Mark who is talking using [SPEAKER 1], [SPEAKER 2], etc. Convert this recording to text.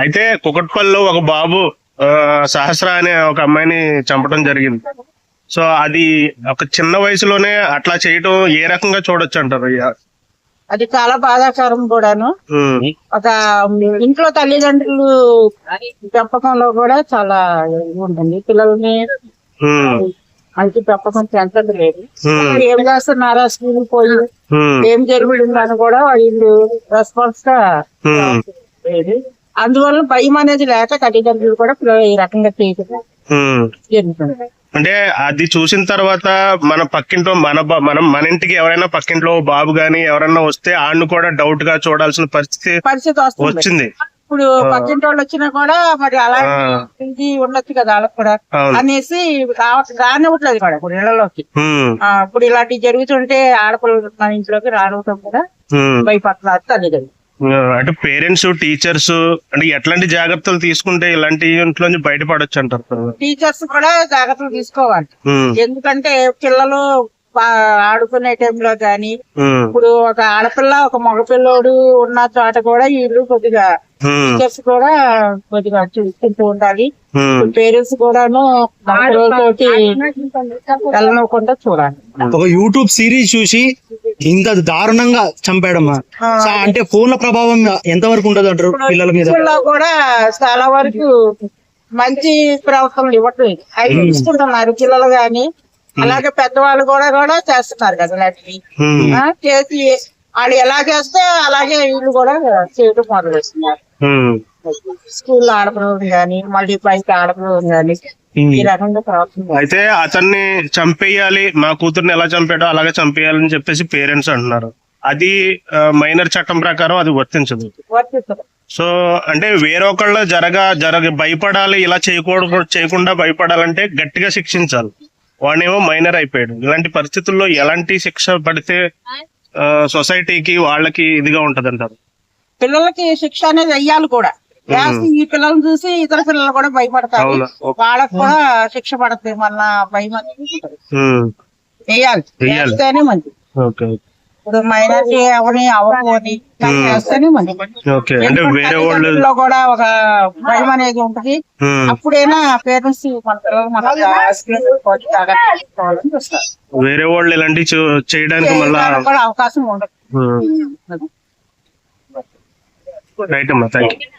[SPEAKER 1] అయితే కుకట్పల్లిలో ఒక బాబు సహస్ర అనే ఒక అమ్మాయిని చంపడం జరిగింది. సో అది ఒక చిన్న వయసులోనే అట్లా చేయటం ఏ రకంగా చూడొచ్చు అంటారు అయ్యా?
[SPEAKER 2] అది చాలా బాధాకరం కూడాను. ఒక ఇంట్లో తల్లిదండ్రులు పెంపకంలో కూడా చాలా ఉంటుంది పిల్లల్ని మంచి పెంపకం పెంచడం లేదు. ఏం చేస్తున్నారా స్కూల్ పోయి? ఏం జరుగుతుందని కూడా వీళ్ళు
[SPEAKER 1] రెస్పాన్స్గా
[SPEAKER 2] లేదు. అందువల్ల భయం అనేది లేక తల్లిదండ్రులు కూడా ఈ రకంగా చేయడం
[SPEAKER 1] ఉమ్.
[SPEAKER 2] జరుగుతుంది.
[SPEAKER 1] అంటే అది చూసిన తర్వాత మన పక్కింట్లో మన మనం మన ఇంటికి ఎవరైనా పక్కింట్లో బాబు గాని ఎవరైనా వస్తే ఆడిని కూడా డౌట్గా చూడాల్సిన పరిస్థితి
[SPEAKER 2] పరిస్థితి వస్తుంది.
[SPEAKER 1] వచ్చింది.
[SPEAKER 2] ఇప్పుడు పక్కింటి వాళ్ళు వచ్చినా కూడా మరి అలా ఇది ఉండొచ్చు కదా వాళ్ళకి కూడా అనేసి రానివ్వట్లేదు కూడా ఇప్పుడు ఇళ్ళలోకి. ఇప్పుడు ఇలాంటివి జరుగుతుంటే ఆడపిల్లలు మన ఇంట్లోకి రావడం కూడా. భయపడుతున్నారు తల్లిదండ్రులు.
[SPEAKER 1] అంటే పేరెంట్స్ టీచర్స్ అంటే ఎట్లాంటి జాగ్రత్తలు తీసుకుంటే ఇలాంటి ఇంట్లోంచి బయటపడొచ్చు అంటారు
[SPEAKER 2] టీచర్స్ కూడా జాగ్రత్తలు తీసుకోవాలి. ఎందుకంటే పిల్లలు ఆడుకునే టైంలో గాని
[SPEAKER 1] ఉమ్,
[SPEAKER 2] ఇప్పుడు ఒక ఆడపిల్ల ఒక మగపిల్లోడు ఉన్న చోట కూడా వీళ్ళు కొద్దిగా టీచర్స్ కూడా కొద్దిగా చూసుకుంటూ ఉండాలి. పేరెంట్స్ కూడాను వెళ్ళనివ్వకుండా చూడాలి.
[SPEAKER 3] ఒక యూట్యూబ్ సిరీస్ చూసి ఇంత దారుణంగా చంపాడమ్మా. అంటే ఫోన్ల ప్రభావం ఎంత వరకు ఉండదు అంటారు పిల్లల మీద?
[SPEAKER 2] కూడా చాలా వరకు మంచి ప్రవర్తనలు ఇవ్వట్లేదు. అవి తీసుకుంటున్నారు పిల్లలు గాని అలాగే పెద్దవాళ్ళు కూడా కూడా చేస్తున్నారు కదా చేసి వాళ్ళు ఎలా చేస్తే అలాగే వీళ్ళు కూడా చేయడం మొదలు పెడుతున్నారు
[SPEAKER 1] ఉమ్.
[SPEAKER 2] స్కూల్లో ఆడపిల్లలు గాని మళ్ళీ బయట ఆడపిల్లలు గాని ఈ రకంగా ప్రవర్తన
[SPEAKER 1] అయితే అతన్ని చంపేయాలి మా కూతుర్ని ఎలా చంపాడో అలాగే చంపేయాలని చెప్పేసి పేరెంట్స్ అంటున్నారు. అది మైనర్ చట్టం ప్రకారం అది వర్తించదు. సో అంటే వేరొకళ్ళ జరగ జరగ భయపడాలి ఇలా చేయకూడదు చేయకుండా భయపడాలంటే గట్టిగా శిక్షించాలి. వాడేమో మైనర్ అయిపోయాడు. ఇలాంటి పరిస్థితుల్లో ఎలాంటి శిక్ష పడితే సొసైటీకి వాళ్ళకి ఇదిగా ఉంటది అంటారు
[SPEAKER 2] పిల్లలకి శిక్ష అనేది వెయ్యాలి కూడా. వేసి ఈ పిల్లల్ని చూసి ఇతర పిల్లలు కూడా భయపడతారు. వాళ్ళకు కూడా శిక్ష పడుతుంది. మన భయం అనేది వేయాలి. వేస్తేనే మంచిది.
[SPEAKER 1] ఓకే.
[SPEAKER 2] ఇప్పుడు మైనార్టీ ఎవరిని అవ్వకూడదు కానీ వేస్తేనే మంచిది.
[SPEAKER 1] ఓకే. అంటే వేరే వాళ్ళు
[SPEAKER 2] తల్లిదండ్రుల్లో కూడా ఒక భయం అనేది ఉంటది. అప్పుడైనా పేరెంట్స్ మన పిల్లలు మన జాగ్రత్త చూస్తారు.
[SPEAKER 1] వేరే వాళ్ళు ఇలాంటివి చే- చేయడానికి మళ్ళా
[SPEAKER 2] చేయడానికి కూడా అవకాశం ఉండదు.
[SPEAKER 1] రైట్ అమ్మా. Thank you